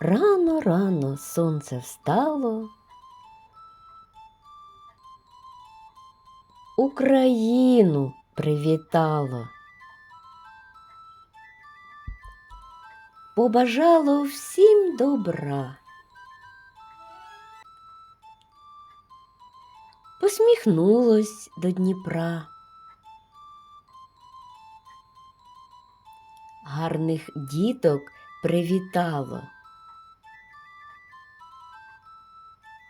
Рано, рано сонце встало. Україну привітало. Побажало всім добра. Посміхнулось до Дніпра. Гарних діток привітало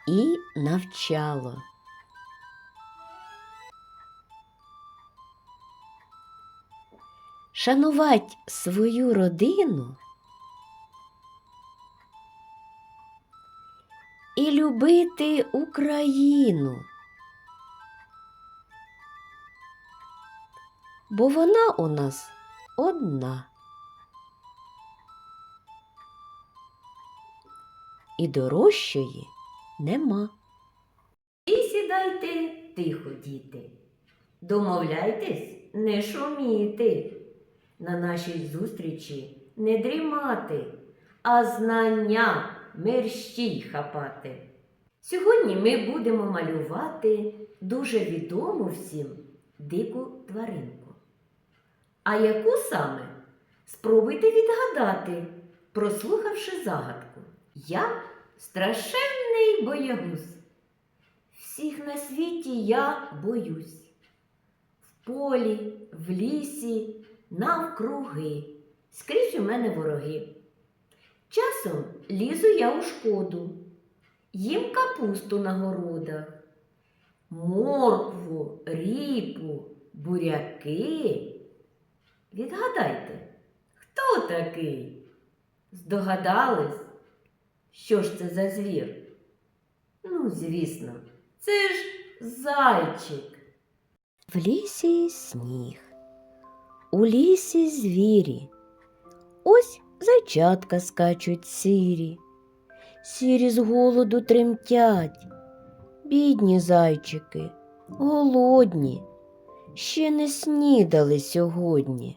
і навчало. Шанувать свою родину і любити Україну, бо вона у нас одна. І дорожчої нема. І сідайте тихо, діти. Домовляйтесь, не шуміти. На нашій зустрічі не дрімати, а знання мерщій хапати. Сьогодні ми будемо малювати дуже відому всім дику тваринку. А яку саме? Спробуйте відгадати, прослухавши загадку. Я страшенний боягуз. Всіх на світі я боюсь. В полі, в лісі, навкруги, скрізь у мене вороги. Часом лізу я у шкоду, їм капусту на городах, моркву, ріпу, буряки. Відгадайте, хто такий? Здогадались? Що ж це за звір? Ну, звісно, це ж зайчик. В лісі сніг, у лісі звірі. Ось зайчатка скачуть сірі, сірі з голоду тремтять. Бідні зайчики, голодні, ще не снідали сьогодні.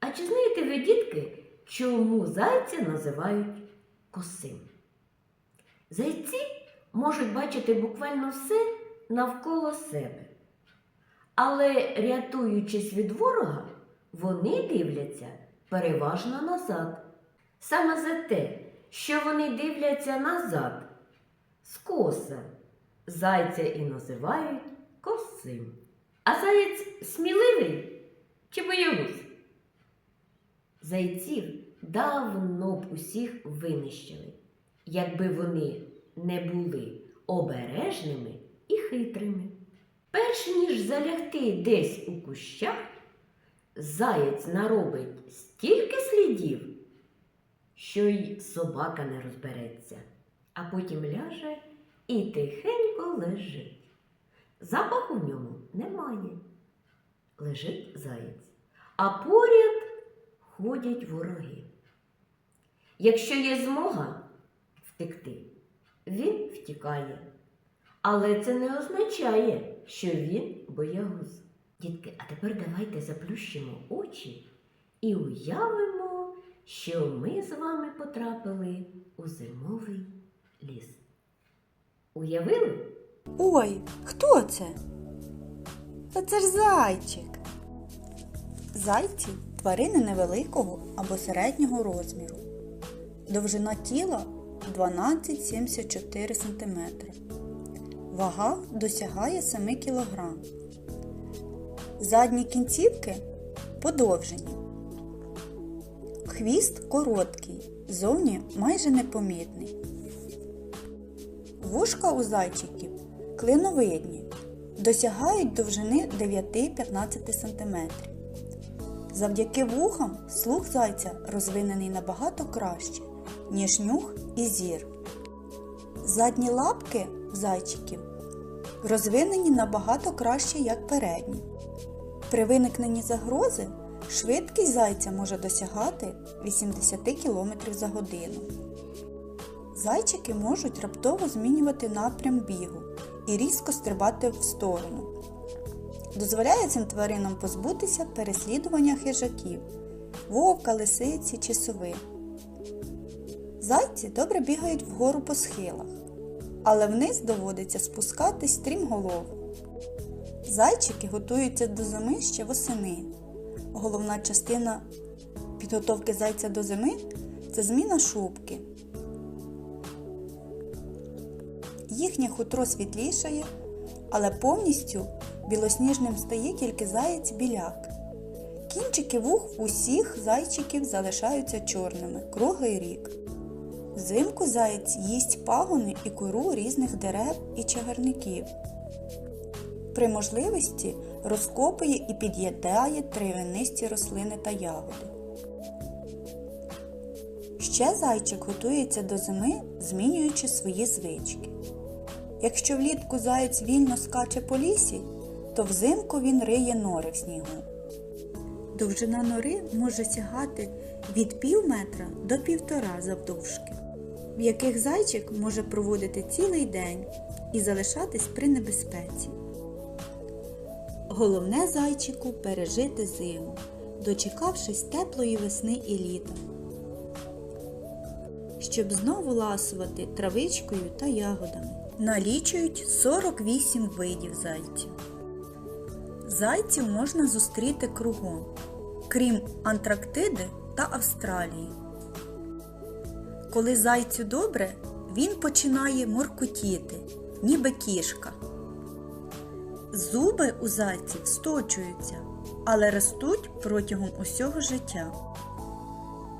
А чи знаєте ви, дітки, чому зайця називають косим? Зайці можуть бачити буквально все навколо себе. Але, рятуючись від ворога, вони дивляться переважно назад. Саме за те, що вони дивляться назад, скоса, зайця і називають косим. А заєць сміливий чи боягуз? Зайців давно б усіх винищили, якби вони не були обережними і хитрими. Перш ніж залягти десь у кущах, заєць наробить стільки слідів, що й собака не розбереться, а потім ляже і тихенько лежить. Запаху в ньому немає. Лежить заєць, а поряд ходять вороги. Якщо є змога втекти, він втікає. Але це не означає, що він боягуз. Дітки, а тепер давайте заплющимо очі і уявимо, що ми з вами потрапили у зимовий ліс. Уявили? Ой, хто це? Та це ж зайчик. Зайці тварини невеликого або середнього розміру. Довжина тіла 12-74 см. Вага досягає 7 кг. Задні кінцівки подовжені. Хвіст короткий, зовні майже непомітний. Вушка у зайчиків клиновидні, досягають довжини 9-15 см. Завдяки вухам слух зайця розвинений набагато краще, ніж нюх і зір. Задні лапки в зайчиків розвинені набагато краще, як передні. При виникненні загрози швидкість зайця може досягати 80 км за годину. Зайчики можуть раптово змінювати напрям бігу і різко стрибати в сторону. Дозволяє цим тваринам позбутися переслідування хижаків, вовка, лисиці чи сови. Зайці добре бігають вгору по схилах, але вниз доводиться спускатись стрімголов. Зайчики готуються до зими ще восени. Головна частина підготовки зайця до зими це зміна шубки. Їхнє хутро світлішає, але повністю білосніжним стає тільки заєць біляк. Кінчики вух усіх зайчиків залишаються чорними круглий рік. Взимку заєць їсть пагони і кору різних дерев і чагарників. При можливості розкопує і під'їдає травянисті рослини та ягоди. Ще зайчик готується до зими, змінюючи свої звички. Якщо влітку заєць вільно скаче по лісі, то взимку він риє нори в снігу. Довжина нори може сягати від пів метра до півтора завдовжки, в яких зайчик може проводити цілий день і залишатись при небезпеці. Головне зайчику пережити зиму, дочекавшись теплої весни і літа, щоб знову ласувати травичкою та ягодами. Налічують 48 видів зайців. Зайців можна зустріти кругом, крім Антарктиди та Австралії. Коли зайцю добре, він починає моркотіти, ніби кішка. Зуби у зайців сточуються, але ростуть протягом усього життя.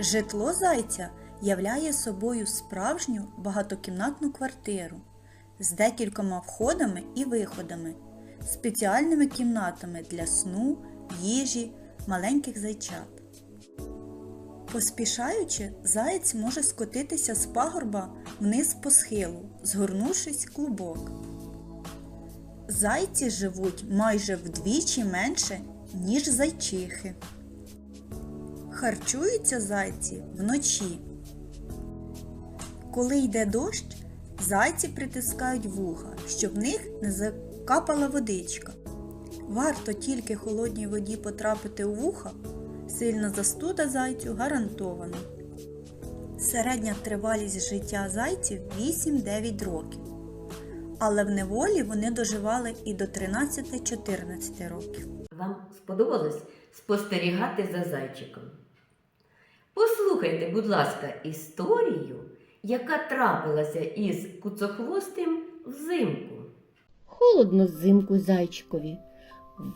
Житло зайця являє собою справжню багатокімнатну квартиру з декількома входами і виходами, спеціальними кімнатами для сну, їжі, маленьких зайчат. Поспішаючи, заєць може скотитися з пагорба вниз по схилу, згорнувшись клубок. Зайці живуть майже вдвічі менше, ніж зайчихи. Харчуються зайці вночі. Коли йде дощ, зайці притискають вуха, щоб в них не закапала водичка. Варто тільки холодній воді потрапити у вуха, сильна застуда зайцю гарантована. Середня тривалість життя зайців 8-9 років. Але в неволі вони доживали і до 13-14 років. Вам сподобалось спостерігати за зайчиком? Послухайте, будь ласка, історію, яка трапилася із куцохвостим взимку. Холодно взимку зайчикові.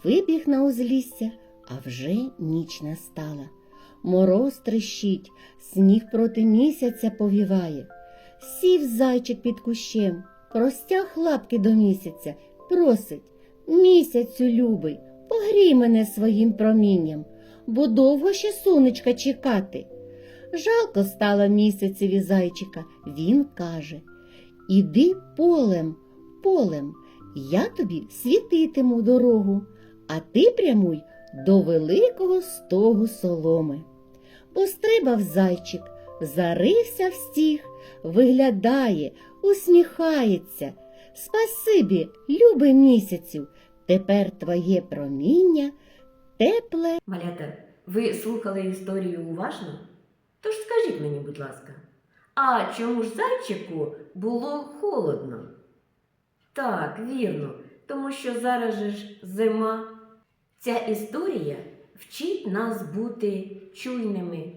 Вибіг на узлісся, а вже ніч настала. Мороз трещить, сніг проти місяця повіває. Сів зайчик під кущем, простяг лапки до місяця, просить місяцю любий, погрій мене своїм промінням, бо довго ще сонечка чекати. Жалко стало місяцеві зайчика, він каже Іди полем, полем, я тобі світитиму дорогу, а ти прямуй до великого стогу соломи. Пострибав зайчик, зарився в стіг, виглядає, усміхається. Спасибі, любий місяцю, тепер твоє проміння тепле. Малята, ви слухали історію уважно? Тож скажіть мені, будь ласка, а чому ж зайчику було холодно? Так, вірно, тому що зараз же ж зима. Ця історія вчить нас бути чуйними,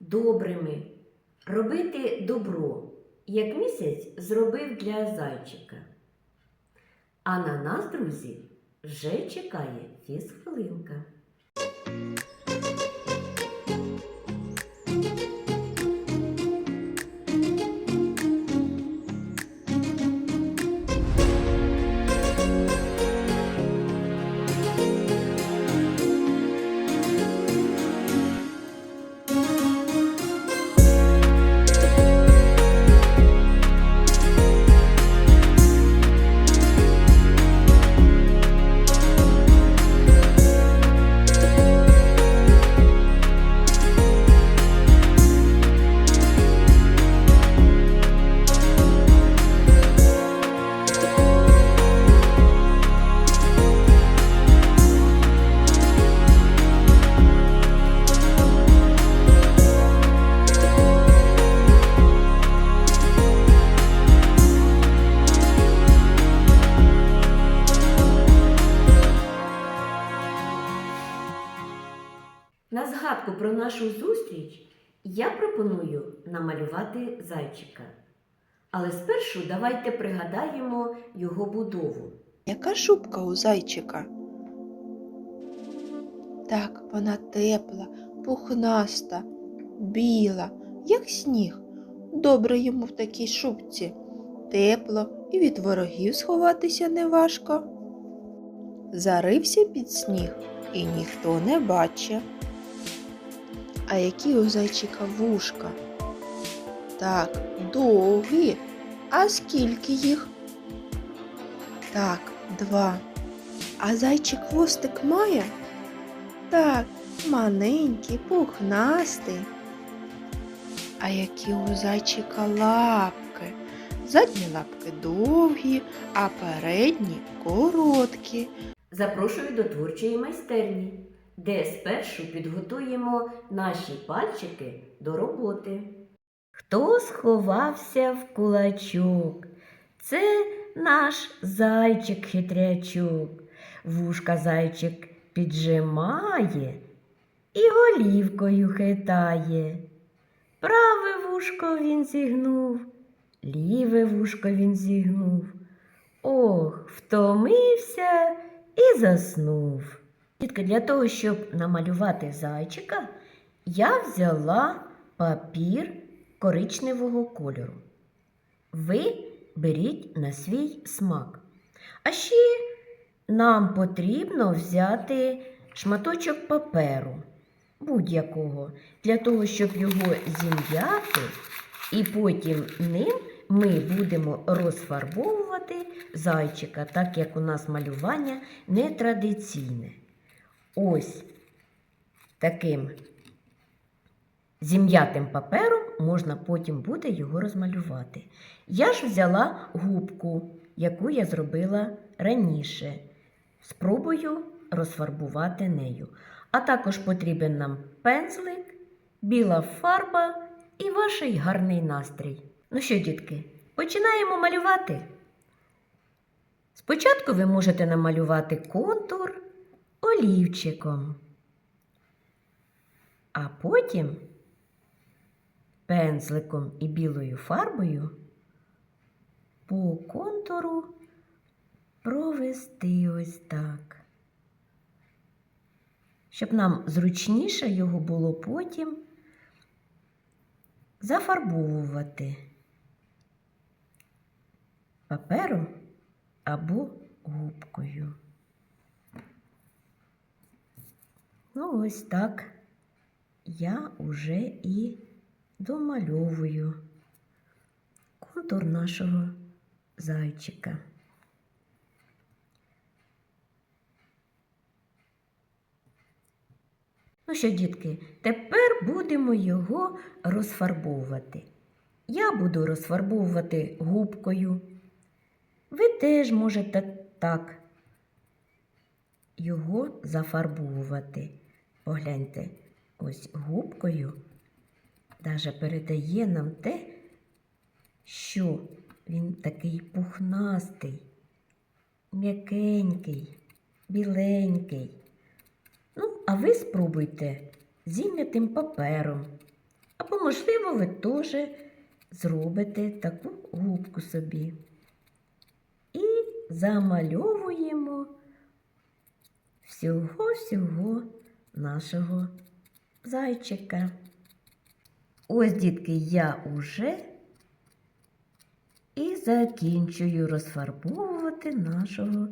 добрими, робити добро, як місяць зробив для зайчика. А на нас, друзі, вже чекає фізхвилинка. Нашу зустріч я пропоную намалювати зайчика. Але спершу давайте пригадаємо його будову. Яка шубка у зайчика? Так, вона тепла, пухнаста, біла, як сніг. Добре йому в такій шубці. Тепло і від ворогів сховатися неважко. Зарився під сніг і ніхто не бачить. А які у зайчика вушка? Так, довгі. А скільки їх? Так, два. А зайчик хвостик має? Так, маленький, пухнастий. А які у зайчика лапки? Задні лапки довгі, а передні короткі. Запрошую до творчої майстерні, де спершу підготуємо наші пальчики до роботи. Хто сховався в кулачок? Це наш зайчик хитрячок. Вушка зайчик піджимає і голівкою хитає. Праве вушко він зігнув, ліве вушко він зігнув. Ох, втомився і заснув. Тільки для того, щоб намалювати зайчика, я взяла папір коричневого кольору. Ви беріть на свій смак. А ще нам потрібно взяти шматочок паперу будь-якого, для того, щоб його зім'яти, і потім ним ми будемо розфарбовувати зайчика, так як у нас малювання нетрадиційне. Ось таким зім'ятим папером можна потім буде його розмалювати. Я ж взяла губку, яку я зробила раніше. Спробую розфарбувати нею. А також потрібен нам пензлик, біла фарба і ваш гарний настрій. Ну що, дітки, починаємо малювати. Спочатку ви можете намалювати контур олівчиком, а потім пензликом і білою фарбою по контуру провести ось так. Щоб нам зручніше його було потім зафарбовувати папером або губкою. Ну, ось так я уже і домальовую контур нашого зайчика. Ну що, дітки, тепер будемо його розфарбовувати. Я буду розфарбовувати губкою. Ви теж можете так його зафарбовувати. Погляньте, ось губкою даже передає нам те, що він такий пухнастий, м'якенький, біленький. Ну, а ви спробуйте зім'ятим папером. Або, можливо, ви теж зробите таку губку собі. І замальовуємо всього-всього нашого зайчика. Ось, дітки, я уже і закінчую розфарбовувати нашого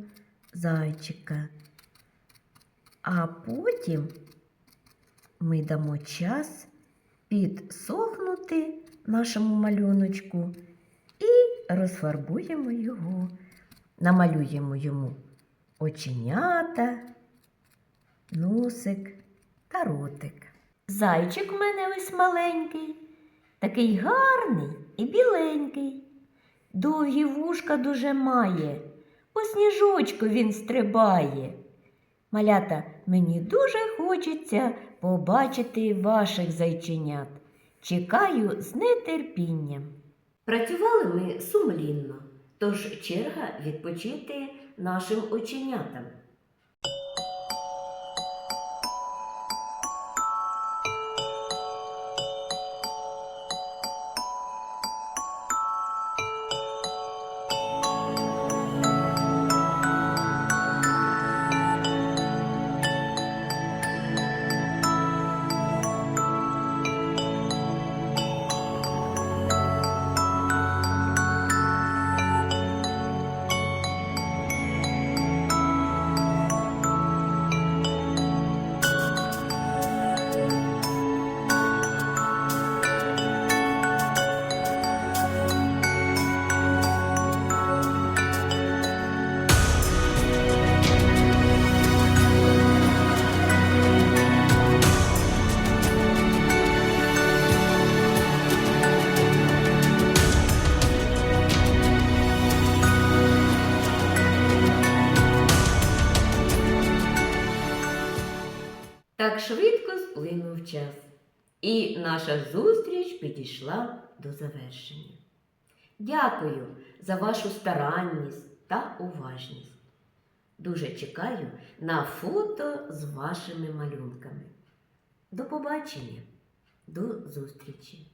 зайчика. А потім ми дамо час підсохнути нашому малюночку і розфарбуємо його, намалюємо йому оченята, носик та ротик. Зайчик у мене ось маленький, такий гарний і біленький. Довгі вушка дуже має, по сніжочку він стрибає. Малята, мені дуже хочеться побачити ваших зайченят. Чекаю з нетерпінням. Працювали ми сумлінно, тож черга відпочити нашим оченятам. Швидко сплинув час, і наша зустріч підійшла до завершення. Дякую за вашу старанність та уважність. Дуже чекаю на фото з вашими малюнками. До побачення, до зустрічі!